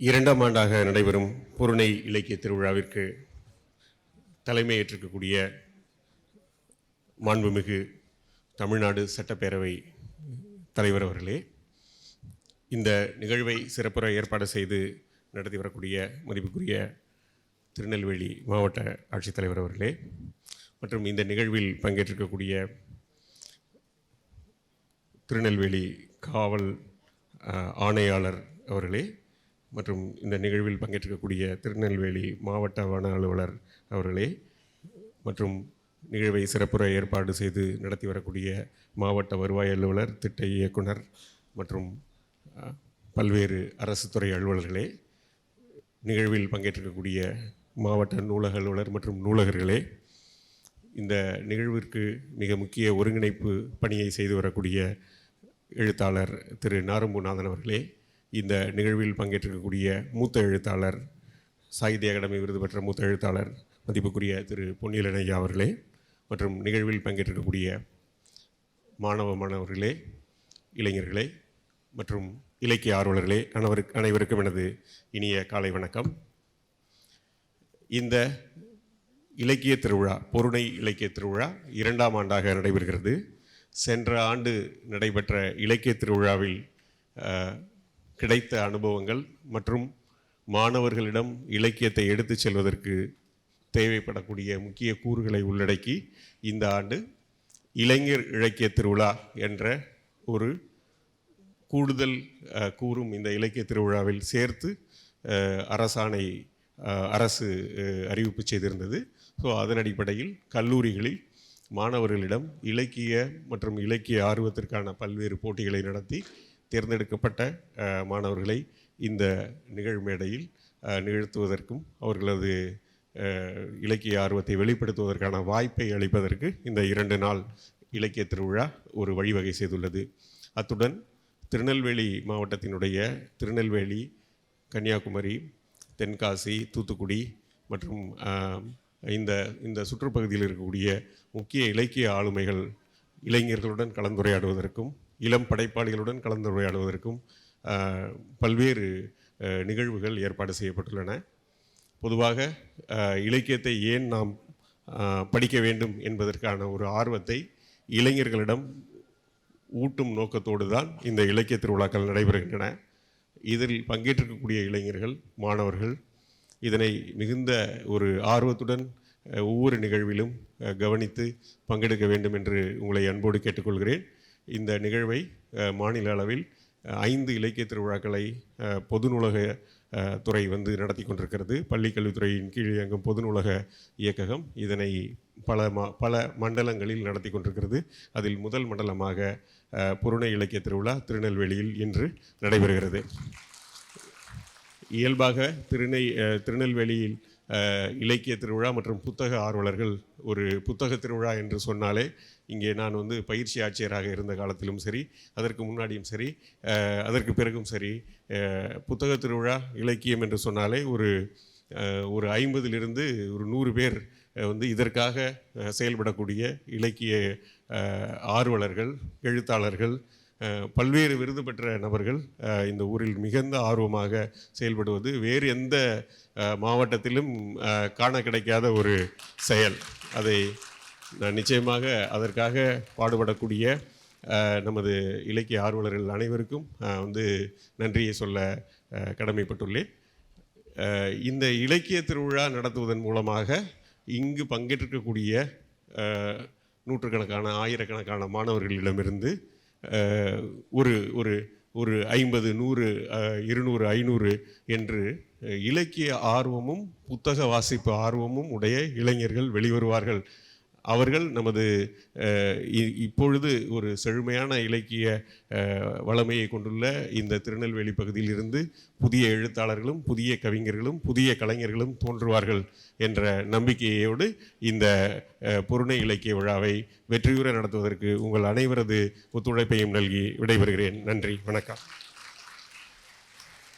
இரண்டாம் ஆண்டாக நடைபெறும் பொருணை இலக்கிய திருவிழாவிற்கு தலைமையேற்றிருக்கக்கூடிய மாண்புமிகு தமிழ்நாடு சட்டப்பேரவை தலைவர் அவர்களே இந்த நிகழ்வை சிறப்புற ஏற்பாடு செய்து நடத்தி வரக்கூடிய மதிப்புக்குரிய திருநெல்வேலி மாவட்ட ஆட்சித்தலைவர் அவர்களே மற்றும் இந்த நிகழ்வில் பங்கேற்றிருக்கக்கூடிய திருநெல்வேலி காவல் ஆணையாளர் அவர்களே மற்றும் இந்த நிகழ்வில் பங்கேற்கக்கூடிய திருநெல்வேலி மாவட்ட வன அலுவலர் அவர்களே மற்றும் நிகழ்வை சிறப்புற ஏற்பாடு செய்து நடத்தி வரக்கூடிய மாவட்ட வருவாய் அலுவலர் திட்ட இயக்குனர் மற்றும் பல்வேறு அரசு துறை அலுவலர்களே நிகழ்வில் பங்கேற்றிருக்கக்கூடிய மாவட்ட நூலக அலுவலர் மற்றும் நூலகர்களே இந்த நிகழ்விற்கு மிக முக்கிய ஒருங்கிணைப்பு பணியை செய்து வரக்கூடிய எழுத்தாளர் திரு நாரம்புநாதன் அவர்களே இந்த நிகழ்வில் பங்கேற்றிருக்கக்கூடிய மூத்த எழுத்தாளர் சாகித்ய அகாடமி விருது பெற்ற மூத்த எழுத்தாளர் மதிப்புக்குரிய திரு பொன்னியலன் ஐயா அவர்களே மற்றும் நிகழ்வில் பங்கேற்றிருக்கக்கூடிய மாணவ மாணவர்களே இளைஞர்களே மற்றும் இலக்கிய ஆர்வலர்களே அனைவருக்கு அனைவருக்கும் எனது இனிய காலை வணக்கம். இந்த இலக்கிய திருவிழா பொருணை இலக்கிய திருவிழா இரண்டாம் ஆண்டாக நடைபெறுகிறது. சென்ற ஆண்டு நடைபெற்ற இலக்கிய திருவிழாவில் கிடைத்த அனுபவங்கள் மற்றும் மாணவர்களிடம் இலக்கியத்தை எடுத்துச் செல்வதற்கு தேவைப்படக்கூடிய முக்கிய கூறுகளை உள்ளடக்கி இந்த ஆண்டு இளைஞர் இலக்கிய திருவிழா என்ற ஒரு கூடுதல் கூறும் இந்த இலக்கிய திருவிழாவில் சேர்த்து அரசாணை அரசு அறிவிப்பு செய்திருந்தது. ஸோ அதன் அடிப்படையில் கல்லூரிகளில் மாணவர்களிடம் இலக்கிய மற்றும் இலக்கிய ஆர்வத்திற்கான பல்வேறு போட்டிகளை நடத்தி தேர்ந்தெடுக்கப்பட்ட மாணவர்களை இந்த நிகழ்மேடையில் நிகழ்த்துவதற்கும் அவர்களது இலக்கிய ஆர்வத்தை வெளிப்படுத்துவதற்கான வாய்ப்பை அளிப்பதற்கு இந்த இரண்டு நாள் இலக்கிய திருவிழா ஒரு வழிவகை செய்துள்ளது. அத்துடன் திருநெல்வேலி மாவட்டத்தினுடைய திருநெல்வேலி கன்னியாகுமரி தென்காசி தூத்துக்குடி மற்றும் இந்த இந்த சுற்றுப்பகுதியில் இருக்கக்கூடிய முக்கிய இலக்கிய ஆளுமைகள் இளைஞர்களுடன் கலந்துரையாடுவதற்கும் இளம் படைப்பாளிகளுடன் கலந்துரையாடுவதற்கும் ஆஹ், பல்வேறு நிகழ்வுகள் ஏற்பாடு செய்யப்பட்டுள்ளன. பொதுவாக இலக்கியத்தை ஏன் நாம் படிக்க வேண்டும் என்பதற்கான ஒரு ஆர்வத்தை இளைஞர்களிடம் ஊட்டும் நோக்கத்தோடு தான் இந்த இலக்கிய திருவிழாக்கள் நடைபெறுகின்றன. இதில் பங்கேற்றிருக்கக்கூடிய இளைஞர்கள் மாணவர்கள் இதனை மிகுந்த ஒரு ஆர்வத்துடன் ஒவ்வொரு நிகழ்விலும் கவனித்து பங்கெடுக்க வேண்டும் என்று உங்களை அன்போடு கேட்டுக்கொள்கிறேன். இந்த நிகழ்வை மாநில அளவில் ஐந்து இலக்கிய திருவிழாக்களை பொது நூலக துறை வந்து நடத்தி கொண்டிருக்கிறது. பள்ளிக்கல்வித்துறையின் கீழ் இயங்கும் பொது நூலக இயக்ககம் இதனை பல ம பல மண்டலங்களில் நடத்தி கொண்டிருக்கிறது. அதில் முதல் மண்டலமாக அஹ், புருணை இலக்கிய திருவிழா திருநெல்வேலியில் இன்று நடைபெறுகிறது. இயல்பாக திருநெய் திருநெல்வேலியில் இலக்கிய திருவிழா மற்றும் புத்தக ஆர்வலர்கள் ஒரு புத்தக திருவிழா என்று சொன்னாலே இங்கே நான் வந்து பயிற்சி ஆட்சியராக இருந்த காலத்திலும் சரி அதற்கு முன்னாடியும் சரி அதற்கு பிறகும் சரி புத்தக திருவிழா இலக்கியம் என்று சொன்னாலே ஒரு ஒரு ஐம்பதிலிருந்து ஒரு நூறு பேர் வந்து இதற்காக செயல்படக்கூடிய இலக்கிய ஆர்வலர்கள் எழுத்தாளர்கள் பல்வேறு விருது பெற்ற நபர்கள் இந்த ஊரில் மிகுந்த ஆர்வமாக செயல்படுவது வேறு எந்த மாவட்டத்திலும் காண கிடைக்காத ஒரு செயல். அதை நான் நிச்சயமாக அதற்காக பாடுபடக்கூடிய நமது இலக்கிய ஆர்வலர்கள் அனைவருக்கும் வந்து நன்றியை சொல்ல கடமைப்பட்டுள்ளேன். இந்த இலக்கிய திருவிழா நடத்துவதன் மூலமாக இங்கு பங்கேற்றிருக்கக்கூடிய நூற்றுக்கணக்கான ஆயிரக்கணக்கான மாணவர்களிடமிருந்து ஒரு ஒரு ஒரு ஐம்பது நூறு இருநூறு ஐநூறு என்று இலக்கிய ஆர்வமும் புத்தக வாசிப்பு ஆர்வமும் உடைய இளைஞர்கள் வெளிவருவார்கள். அவர்கள் நமது இ- இப்பொழுது ஒரு செழுமையான இலக்கிய வளமையை கொண்டுள்ள இந்த திருநெல்வேலி பகுதியில் இருந்து புதிய எழுத்தாளர்களும் புதிய கவிஞர்களும் புதிய கலைஞர்களும் தோன்றுவார்கள் என்ற நம்பிக்கையோடு இந்த பொருணை இலக்கிய விழாவை வெற்றியுற நடத்துவதற்கு உங்கள் அனைவரது ஒத்துழைப்பையும் நல்கி விடைபெறுகிறேன். நன்றி. வணக்கம்.